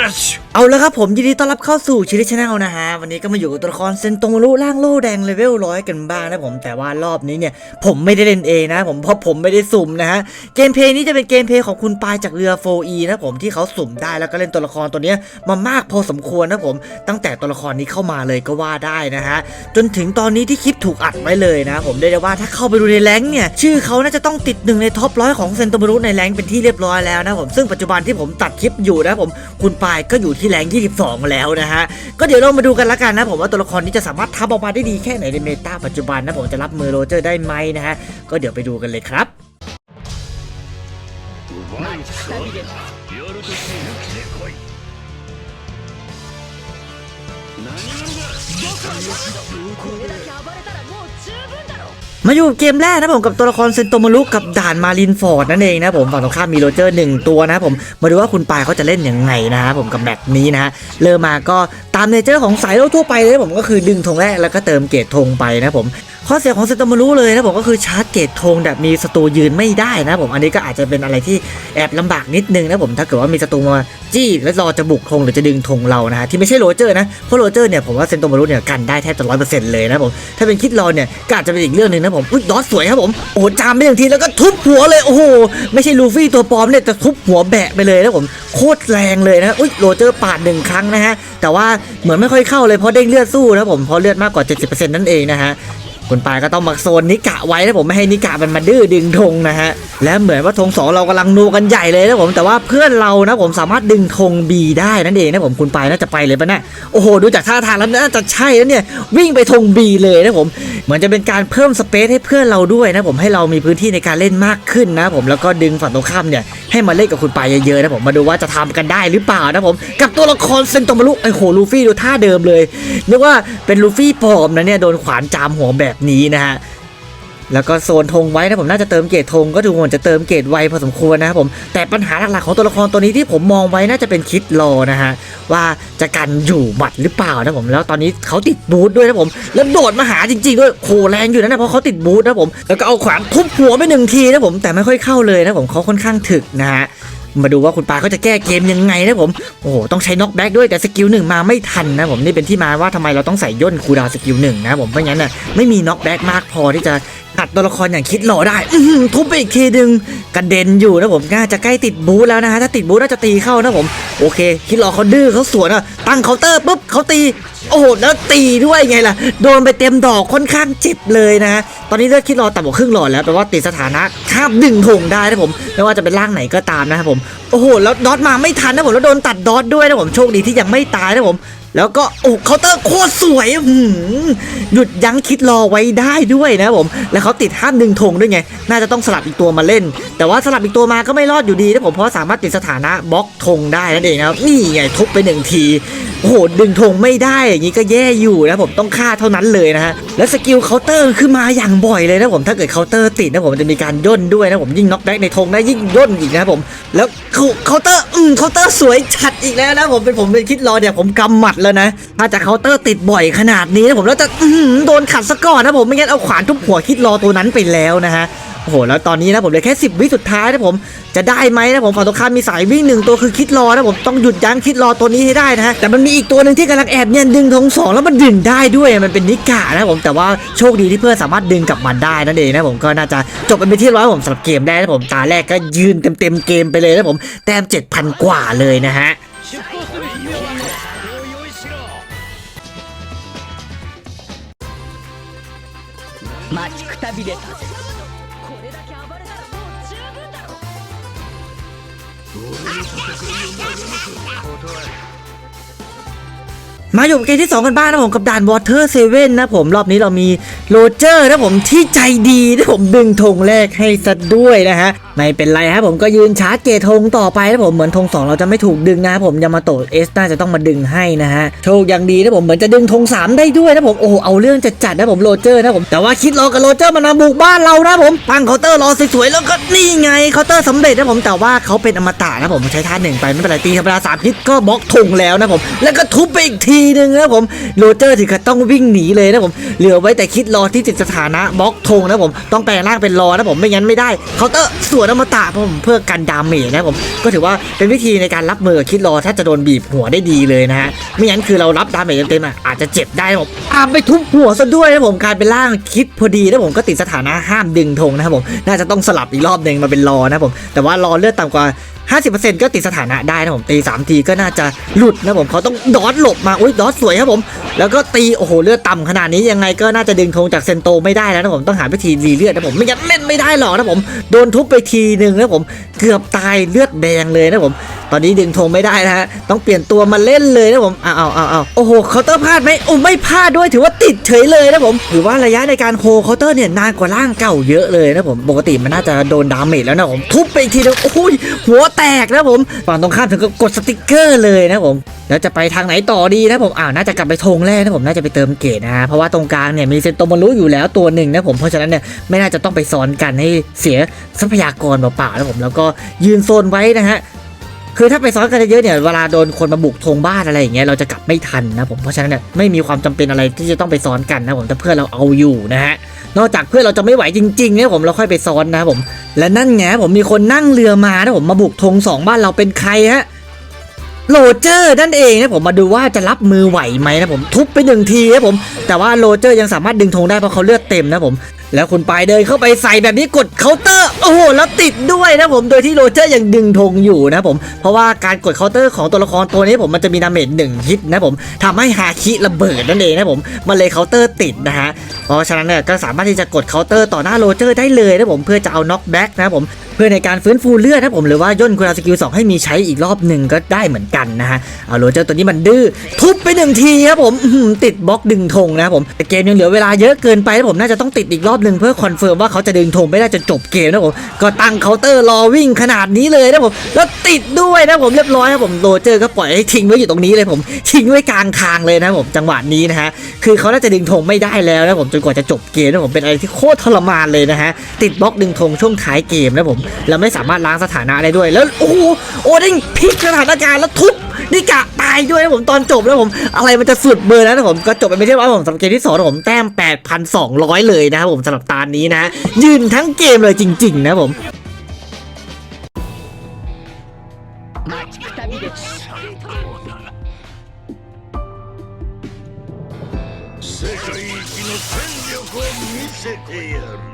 Блять! เอาละครับผมยินดีต้อนรับเข้าสู่ชิลิชแนลนะฮะวันนี้ก็มาอยู่กับตัวละครเซนตโมรุร่างโล่แดงเลเวลร้อยกันบ้างนะผมแต่ว่ารอบนี้เนี่ยผมไม่ได้เล่นเองนะผมเพราะผมไม่ได้สุ่มนะฮะเกมเพลย์นี้จะเป็นเกมเพลย์ของคุณปายจากเรือ 4E นะผมที่เขาสุ่มได้แล้วก็เล่นตัวละครตัวนี้มามากพอสมควรนะผมตั้งแต่ตัวละครนี้เข้ามาเลยก็ว่าได้นะฮะจนถึงตอนนี้ที่คลิปถูกอัดไว้เลยนะ ผมได้ได้ว่าถ้าเข้าไปดูในแรงเนี่ยชื่อเขาน่าจะต้องติดหนึ่งในท็อปร้อยของเซนตโมรุในแรงเป็นที่เรียบร้อยแล้วนะผมซึ่งปัจจุบันที่ผมตัดคลิปอยู่นะผมคุณปายก็อยู่ที่แรงค์22 แล้วนะฮะ ก็เดี๋ยวเรามาดูกันละกันนะผมว่าตัวละครนี้จะสามารถทำออกมาได้ดีแค่ไหนในเมตาปัจจุบันนะผมจะรับมือโรเจอร์ได้ไหมนะฮะ ก็เดี๋ยวไปดูกันเลยครับ 夜として生きてこいこれだ มาอยู่เกมแรกนะผมกับตัวละครเซนโตมารุกับด่านมารินฟอร์ดนั่นเองนะผมฝั่งตรงข้ามมีโรเจอร์หนึ่งตัวนะผมมาดูว่าคุณปายเขาจะเล่นยังไงนะผมกับแบบนี้นะเริ่มมาก็ตามเนเจอร์ของสายโลกทั่วไปเลยผมก็คือดึงธงแรกแล้วก็เติมเกตธงไปนะผมข้อเสียของเซนโตมารุเลยนะผมก็คือชาร์จเกตธงแบบมีศัตรูยืนไม่ได้นะผมอันนี้ก็อาจจะเป็นอะไรที่แอบลำบากนิดนึงนะผมถ้าเกิดว่ามีศัตรูมาจี้แล้วรอจะบุกธงหรือจะดึงธงเรานะฮะที่ไม่ใช่โรเจอร์นะเพราะโรเจอร์เนี่ยผมว่าเซนโตมารุเนี่ยกันได้แทบจะร้อยเปอร์เซ็นต์เลยนะผมถ้าเป็นคิดรอเนี่ยก็อาจจะเป็นอีกเรื่องหนึ่งนะผมอุ้ยดอสสวยครับผมโอ้จามไปอย่างทีแล้วก็ทุบหัวเลยโอ้โหไม่ใช่ลูฟี่ตัวปลอมเนี่ยแต่ทุบหัวแบะไปเลยนะผมโคตรแรงเลยนะอุ้ยโรเจอร์ปาดหนึ่งครั้งนะฮะแต่ว่าเหมือนไม่ค่อยเข้าเลยเพราะเด้งเลือดสู้นะผมเพราะเลือดมากกว่า 70%นั่นเองนะฮะ คุณปายก็ต้องมาโซนนิกะไว้นะผมไม่ให้นิกะมันมาดื้อดึงธงนะฮะและเหมือนว่าธงสองเรากำลังนูกันใหญ่เลยนะผมแต่ว่าเพื่อนเรานะผมสามารถดึงธงบีได้นั่นเองนะผมคุณปายน่าจะไปเลยปะเนี่ยโอ้โหดูจากท่าทางแล้วน่าจะใช่แล้วเนี่ยวิ่งไปธงบีเลยนะผมเหมือนจะเป็นการเพิ่มสเปซให้เพื่อนเราด้วยนะผมให้เรามีพื้นที่ในการเล่นมากขึ้นนะผมแล้วก็ดึงฝั่งตรงข้ามเนี่ยให้มาเล่นกับคุณปายเยอะๆนะผมมาดูว่าจะทำกันได้หรือเปล่านะผมกับตัวละครเซนโตมารุไอโหลูฟี่ดูท่าเดิมเลยนึกว่าเป็นลูฟี่ปลอมนะเนี่ยโดนขวานจามหัวแบบนี้นะฮะแล้วก็โซนธงไว้นะผมน่าจะเติมเกรดธงก็ดูเหมือนจะเติมเกรดไวพอสมควรนะครับผมแต่ปัญหาหลักๆของตัวละครตัวนี้ที่ผมมองไว้น่าจะเป็นคิดรอนะฮะว่าจะกันอยู่หมัดหรือเปล่านะผมแล้วตอนนี้เขาติดบูทด้วยนะผมแล้วโดดมาหาจริง ๆ ด้วยโหแรงอยู่นะเนี่ยเพราะเขาติดบูทนะผมแล้วก็เอาขวานทุบหัวไปหนึ่งทีนะผมแต่ไม่ค่อยเข้าเลยนะผมเขาค่อนข้างถึกนะฮะ มาดูว่าคุณปาเขาจะแก้เกมยังไงนะผมโอ้โหต้องใช้น็อกแบ็กด้วยแต่สกิลหนึ่งมาไม่ทันนะผมนี่เป็นที่มาว่าทำไมเราต้องใส่ย่นคูดาวสกิลหนึ่งนะผมเพราะงั้นน่ะไม่มีน็อกแบ็กมากพอที่จะตัดตัวละครอย่างคิดหล่อได้ อื้อหือทุบไปอีกทีดึงกระเด็นอยู่นะผมน่าจะใกล้ติดบูธแล้วนะฮะถ้าติดบูธน่าจะตีเข้านะผมโอเค คิดหล่อเขาดื้อเขาสวนอะตั้งเคาน์เตอร์ปุ๊บเขาตี โอ้โหแล้วตีด้วยไงล่ะโดนไปเต็มดอกค่อนข้างเจ็บเลยนะฮะตอนนี้เลือดคิดรอต่ำกว่าครึ่งหลอดแล้วแปลว่าติดสถานะข้ามดึงถงได้นะผมไม่ว่าจะเป็นร่างไหนก็ตามนะครับผมโอ้โหแล้วดอทมาไม่ทันนะผมแล้วโดนตัดดอทด้วยนะผมโชคดีที่ยังไม่ตายนะผม แล้วก็โอ้เคาน์เตอร์โคตรสวยหยุดยั้งคิดรอไว้ได้ด้วยนะผม แล้วเขาติดห้ามดึงธงด้วยไง น่าจะต้องสลับอีกตัวมาเล่น แต่ว่าสลับอีกตัวมาก็ไม่รอดอยู่ดีนะผมเพราะสามารถติดสถานะบล็อกธงได้นั่นเองนะนี่ไงทุบไปหนึ่งที หดึงธงไม่ได้อย่างนี้ก็แย่อยู่นะผมต้องฆ่าเท่านั้นเลยนะฮะแล้วสกิลเคาน์เตอร์คือมาอย่างบ่อยเลยนะผมถ้าเกิดเคาน์เตอร์ติดนะผมจะมีการย่นด้วยนะผมยิ่งน็อกแบ็กในธงได้ยิ่งย่นอีกนะผมแล้วเคาน์เตอร์อืมเคาน์เตอร์สวยชัดอีกแล้วนะผมเป็นผมเป็นคิดรอเนี่ยผมกำหมัดแล้วนะถ้าจะเคาน์เตอร์ติดบ่อยขนาดนี้นะผมแล้วจะอื้อหือโดนขัดซะก่อนนะผมไม่งั้นเอาขวานทุบหัวคิดรอตัวนั้นไปแล้วนะฮะ โอ้โหแล้วตอนนี้นะผมเหลือแค่ 10 วิสุดท้ายนะผมจะได้ไหมนะผมฝั่งตรงข้ามมีสายวิ่งหนึ่งตัวคือคิดรอนะผมต้องหยุดยั้งคิดรอตัวนี้ให้ได้นะฮะแต่มันมีอีกตัวหนึ่งที่กำลังแอบเนี่ยดึงธงสองแล้วมันดึงได้ด้วยมันเป็นนิกานะผมแต่ว่าโชคดีที่เพื่อนสามารถดึงกลับมาได้นั่นเองนะผมก็น่าจะจบเป็นที่ร้อยผมสำหรับเกมได้นะผมตาแรกก็ยืนเต็มๆเกมไปเลยนะผมแต้ม7,000 กว่าเลยนะฮะ 待ちくたびれた มาอยู่กับเกมที่ 2 กันบ้างนะผมกับด่านวอเตอร์เซเว่นนะผมรอบนี้เรามีโรเจอร์นะผมที่ใจดีนะผมดึงธงแรกให้ซะด้วยนะฮะไม่เป็นไรครับผมก็ยืนชาร์จเกตธงต่อไปนะผมเหมือนธงสองเราจะไม่ถูกดึงนะครับผมยามาโตะเอสน่าจะต้องมาดึงให้นะฮะโชคยังดีนะผมเหมือนจะดึงธงสามได้ด้วยนะผมโอ้เอาเรื่องจัดจัดๆนะผมโรเจอร์นะผมแต่ว่าคิดรอกับโรเจอร์มันมาบุกบ้านเรานะผมตั้งเคาน์เตอร์รอสวยๆแล้วก็นี่ไงเคาน์เตอร์สำเร็จนะผมแต่ว่าเขาเป็นอมตะนะผมใช้ท่าหนึ่งไปไม่เป็นไรตีธรรมดาสามฮิตก็บล็อกธงแล้วนะผมแล้วก็ทุบไปอีกทีหนึ่งนะผมโรเจอร์ถึงกับต้องวิ่งหนีเลยนะผมเหลือไว้แต่คิดรอที่ติดสถานะบล็อกธงนะผมต้องแปลงร่างเป็นรอนะผมไม่งั้นไม่ได้เคาน์เตอร์สวนอมตะผมเพื่อกันดาเมจนะผมก็ถือว่าเป็นวิธีในการรับมือกับคิดรอถ้าจะโดนบีบหัวได้ดีเลยนะฮะไม่งั้นคือเรารับดาเมจเต็มๆอะอาจจะเจ็บได้ผมตามไปทุบหัวซะด้วยนะผมการเป็นร่างคิดพอดีนะผมก็ติดสถานะห้ามดึงธงนะครับผมน่าจะต้องสลับอีกรอบหนึ่งมาเป็นรอนะผมแต่ว่ารอเลือดต่ำกว่า 50%ก็ติดสถานะได้นะผมตี3ทีก็น่าจะหลุดนะผมเขาต้องดอทหลบมาอุ้ยดอทสวยครับผม แล้วก็ตีโอ้โหเลือดต่ำขนาดนี้ยังไงก็น่าจะดึงธงจากเซนโตไม่ได้แล้วนะผมต้องหาวิธีรีเลือดนะผมไม่งั้นเล่นไม่ได้หรอกนะผมโดนทุบไปทีหนึ่งนะผม เกือบตายเลือดแดงเลยนะผม ตอนนี้ดึงธงไม่ได้นะฮะ ต้องเปลี่ยนตัวมาเล่นเลยนะผมเอาเอาเอาเอาโอ้โหเคาน์เตอร์พลาดไหมโอ้ไม่พลาดด้วยถือว่าติดเฉยเลยนะผมถือว่าระยะในการโฮเคาน์เตอร์เนี่ยนานกว่าร่างเก่าเยอะเลยนะผมปกติมันน่าจะโดนดาเมจแล้วนะผมทุบไปอีกทีนึงโอ้ยหัวแตกนะผมฝั่งตรงข้ามถึงก็กดสติกเกอร์เลยนะผมแล้วจะไปทางไหนต่อดีนะผมอ้าวน่าจะกลับไปธงแรกนะผมน่าจะไปเติมเกตนะฮะเพราะว่าตรงกลางเนี่ยมีเซนโตมารุอยู่แล้วตัวหนึ่งนะผมเพราะฉะนั้นเนี่ยไม่น่าจะต้องไปซ้อนกันให้เสียทรัพยากรเปล่าๆนะผมแล้วก็ยืนโซนไว้นะฮะคือถ้าไปซ้อนกันเยอะเนี่ยเวลาโดนคนมาบุกธงบ้านอะไรอย่างเงี้ยเราจะกลับไม่ทันนะผมเพราะฉะนั้นเนี่ยไม่มีความจำเป็นอะไรที่จะต้องไปซ้อนกันนะผมแต่เพื่อนเราเอาอยู่นะฮะนอกจากเพื่อนเราจะไม่ไหวจริงๆเนี่ยผมเราค่อยไปซ้อนนะผม และนั่นไงผมมีคนนั่งเรือมานะผมมาบุกธงสองบ้านเราเป็นใครฮะโรเจอร์นั่นเองนะผมมาดูว่าจะรับมือไหวไหมนะผมทุบไปหนึ่งทีนะผมแต่ว่าโรเจอร์ยังสามารถดึงธงได้เพราะเขาเลือดเต็มนะผม แล้วคุณปายเดินเข้าไปใส่แบบนี้กดเคาน์เตอร์ โอ้โห แล้วติดด้วยนะผมโดยที่โรเจอร์ยังดึงธงอยู่นะผม เพราะว่าการกดเคาน์เตอร์ของตัวละครตัวนี้ผมมันจะมีดาเมจหนึ่งฮิตนะผมทำให้ฮาคิระเบิดนั่นเองนะผมมันเลยเคาน์เตอร์ติดนะฮะเพราะฉะนั้นเนี่ยก็สามารถที่จะกดเคาน์เตอร์ต่อหน้าโรเจอร์ได้เลยนะผมเพื่อจะเอาน็อกแบ็กนะผม พื่อในการฟื้นฟูเลือดนะผมหรือว่าย่นคุณสกิลสองให้มีใช้อีกรอบหนึ่งก็ได้เหมือนกันนะฮะเอาโรเจอร์ตัวนี้มันดื้อทุบไปหนึ่งทีครับผมติดบล็อกดึงธงนะครับผมแต่เกมยังเหลือเวลาเยอะเกินไปนะผมน่าจะต้องติดอีกรอบหนึ่งเพื่อคอนเฟิร์มว่าเขาจะดึงธงไม่ได้จนจบเกมนะผมก็ตั้งเคาน์เตอร์รอวิ่งขนาดนี้เลยนะผมแล้วติดด้วยนะผมเรียบร้อยครับผมโรเจอร์ก็ปล่อยให้ทิ้งไว้อยู่ตรงนี้เลยผมทิ้งไว้กลางทางเลยนะผมจังหวะนี้นะฮะคือเขาน่าจะดึงธงไม่ได้แล้วนะผมจนกว่าจะจบเกมนะผมเป็นอะไรที่โคตรทรมานเลยนะฮะติดบล็อกดึงธงช่วงท้ายเกมนะผมแล้วไม่สามารถล้างสถานะได้ด้วยแล้วโอ้โหโอ้ได้พลิกสถานการณ์แล้วทุบ นี่กะตายด้วยนะผมตอนจบแล้วผมอะไรมันจะสุดเบอร์นั้นนะผมก็จบไปไม่ใช่ว่าผมสำหรับเกมที่สองนะผมแต้ม 8,200 เลยนะครับผมสำหรับตานี้นะ ยืนทั้งเกมเลยจริง ๆ นะผม 待ちくたびれた世界一の戦力を見せてやる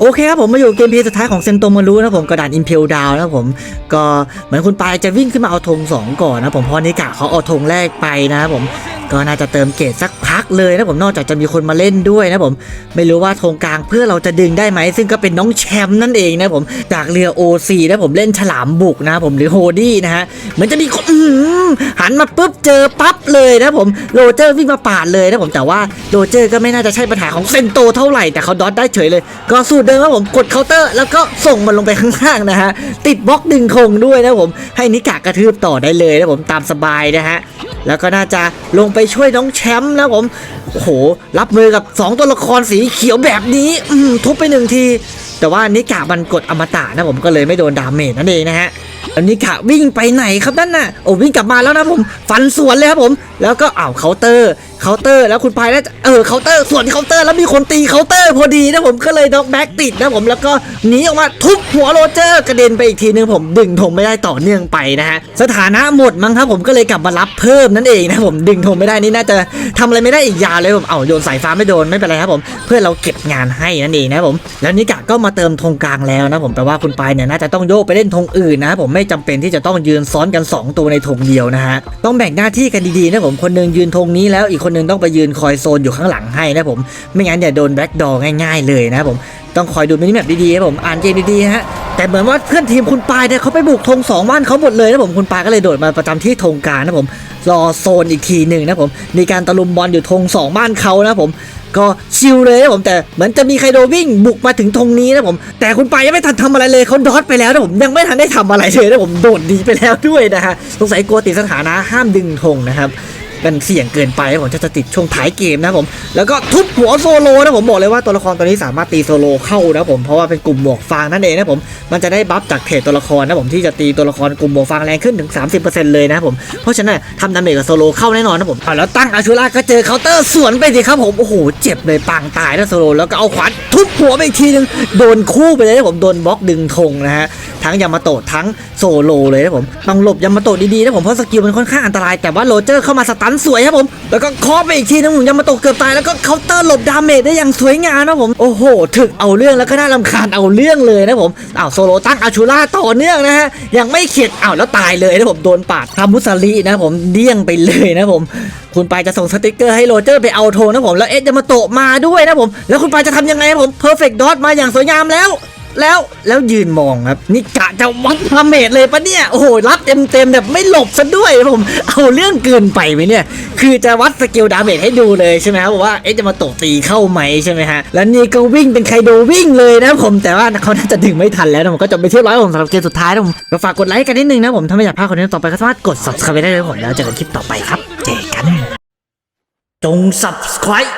โอเคครับผมมาอยู่เกมเพลย์สุดท้ายของเซนโตมารุนะผมกระดานอิมเพลดาวนะผมก็เหมือนคุณปายจะวิ่งขึ้นมาเอาธงสองก่อนนะผมเพราะนิกะเขาเอาธงแรกไปนะครับผม ก็น่าจะเติมเกรดสักพักเลยนะผมนอกจากจะมีคนมาเล่นด้วยนะผม ไม่รู้ว่าธงกลางเพื่อเราจะดึงได้ไหม ซึ่งก็เป็นน้องแชมป์นั่นเองนะผมจากเรือ OC นะผมเล่นฉลามบุกนะผมหรือโฮดี้นะฮะเหมือนจะมีคนหันมาปุ๊บเจอปั๊บเลยนะผมโรเจอร์วิ่งมาปาดเลยนะผมแต่ว่าโรเจอร์ก็ไม่น่าจะใช่ปัญหาของเซนโตเท่าไหร่แต่เขาดอทได้เฉยเลย ก็สูตรเดิมครับผมกดเคาน์เตอร์แล้วก็ส่งมันลงไปข้างล่างนะฮะติดบล็อกดึงคงด้วยนะผมให้นิกากระทืบต่อได้เลยนะผมตามสบายนะฮะ แล้วก็น่าจะลงไปช่วยน้องแชมป์นะผมโอ้โห รับมือกับ 2 ตัวละครสีเขียวแบบนี้ทุบไปหนึ่งที แต่ว่านิกามันกดอมตะนะผมก็เลยไม่โดนดาเมจนั่นเองนะฮะอันนิกาวิ่งไปไหนครับนั่นน่ะโอ้วิ่งกลับมาแล้วนะผม ฟันสวนเลยครับผมแล้วก็อ้าวเคาน์เตอร์เคาน์เตอร์แล้วคุณพายแล้วเออเคาน์เตอร์ส่วนเคาน์เตอร์แล้วมีคนตีเคาน์เตอร์พอดีนะผมก็เลยน็อกแบ็กติดนะผมแล้วก็หนีออกมาทุบหัวโรเจอร์กระเด็นไปอีกทีนึงผมดึงธงไม่ได้ต่อเนื่องไปนะฮะสถานะหมดมั้งครับผมก็เลยกลับมารับเพิ่มนั่นเองนะผมดึงธงไม่ได้นี่น่าจะทำอะไรไม่ได้อีกยาวเลยผมเอาโยนสายฟ้าไม่โดนไม่เป็นไรครับผมเพื่อเราเก็บงานให้นั่นเองนะผมแล้วนิกะก็มาเติมธงกลางแล้วนะผมแปลว่าคุณปายเนี่ยน่าจะต้องโยกไปเล่นธงอื่นนะผมไม่จำเป็นที่จะต้องยืนซ้อนกัน 2 ตัวในธงเดียวนะฮะต้องแบ่งหน้าที่กันดีๆนะผมคนหนึงยืนธงนี้แล้วอีกคนหนึงต้องไปยืนคอยโซนอยู่ข้างหลังให้นะผมไม่งั้นเดี๋ยวโดนแบ็กดอง่ายๆเลยนะผมต้องคอยดูมินิแมปดีๆครับผมอ่านเกมดีๆฮะแต่เหมือนว่าเพื่อนทีมคุณปายเนี่ยเขาไปบุกธงสองบ้านเขาหมดเลยนะผมคุณปายก็เลยโดดมาประจำที่ธงกลางนะผมรอโซนอีกทีหนึ่งนะผมในการตะลุมบอลอยู่ธงสองบ้านเขานะผม ก็ชิลเลยนะผมแต่เหมือนจะมีใครโดวิ่งบุกมาถึงธงนี้นะผมแต่คุณไปยังไม่ทันทำอะไรเลยเขาดอทไปแล้วนะผมยังไม่ทันได้ทำอะไรเลยนะผมโดดหนีไปแล้วด้วยนะฮะสงสัยกลัวติดสถานะห้ามดึงธงนะครับ มันเสี่ยงเกินไปนะผมจะติดช่วงท้ายเกมนะผมแล้วก็ทุบหัวโซโลนะผมบอกเลยว่าตัวละครตัวนี้สามารถตีโซโลเข้านะผมเพราะว่าเป็นกลุ่มหมวกฟางนั่นเองนะผมมันจะได้บัฟจากเทรดตัวละครนะผมที่จะตีตัวละครกลุ่มหมวกฟางแรงขึ้นถึง 30%เลยนะผมเพราะฉะนั้นทำดาเมจกับโซโลเข้าแน่นอนนะผมแล้วตั้งอาชูราก็เจอเคาน์เตอร์สวนไปสิครับผมโอ้โหเจ็บเลยปางตายนะโซโลแล้วก็เอาขวานทุบหัวไปอีกทีนึงโดนคู่ไปเลยนะผมโดนบล็อกดึงธงนะฮะทั้งยามาโตะทั้งโซโลเลยนะผมต้องหลบยามาโตะดีๆนะผมเพราะสกิลมันค่อนข้างอันตรายแต่ว่าโรเจอร์เข้ามาสตันสวยครับผม แล้วก็คอไปอีกทีนึงผมยามาตะเกือบตายแล้วก็เคาน์เตอร์หลบดาเมจได้อย่างสวยงามนะผม โอ้โห ถึกเอาเรื่องแล้วก็น่ารำคาญเอาเรื่องเลยนะผมอ้าวโซโลตั้งอาชูราต่อเนื่องนะฮะ ยังไม่เข็ดอ้าวแล้วตายเลยนะผมโดนปาดทามุสลีนะผมเดี้ยงไปเลยนะผม คุณปายจะส่งสติกเกอร์ให้โรเจอร์ไปเอาโทนนะผม แล้วเอ็ดจะมาโตมาด้วยนะผม แล้วคุณปายจะทำยังไงผมเพอร์เฟกต์ดอทมาอย่างสวยงามแล้ว แล้วแล้วยืนมองครับ นี่กะจะวัดดาเมจเลยปะเนี่ย โอ้โห รับเต็มเต็มๆแบบไม่หลบซะด้วยผม เอาเรื่องเกินไปไหมเนี่ย คือจะวัดสกิลดาเมจให้ดูเลยใช่ไหมครับว่าเอ๊ะจะมาตกตีเข้าไหมใช่ไหมฮะ แล้วนี่ก็วิ่งเป็นไคโดวิ่งเลยนะผมแต่ว่าเขาน่าจะดึงไม่ทันแล้วนะผมก็จบไปเรียบร้อยผมสำหรับเกมสุดท้ายนะผมก็ฝากกดไลค์กันนิดนึงนะผมถ้าไม่อยากพลาดคอนเทนต์ต่อไปก็สามารถกด subscribe ได้เลยผมแล้วเจอกันคลิปต่อไปครับเจอกันจง subscribe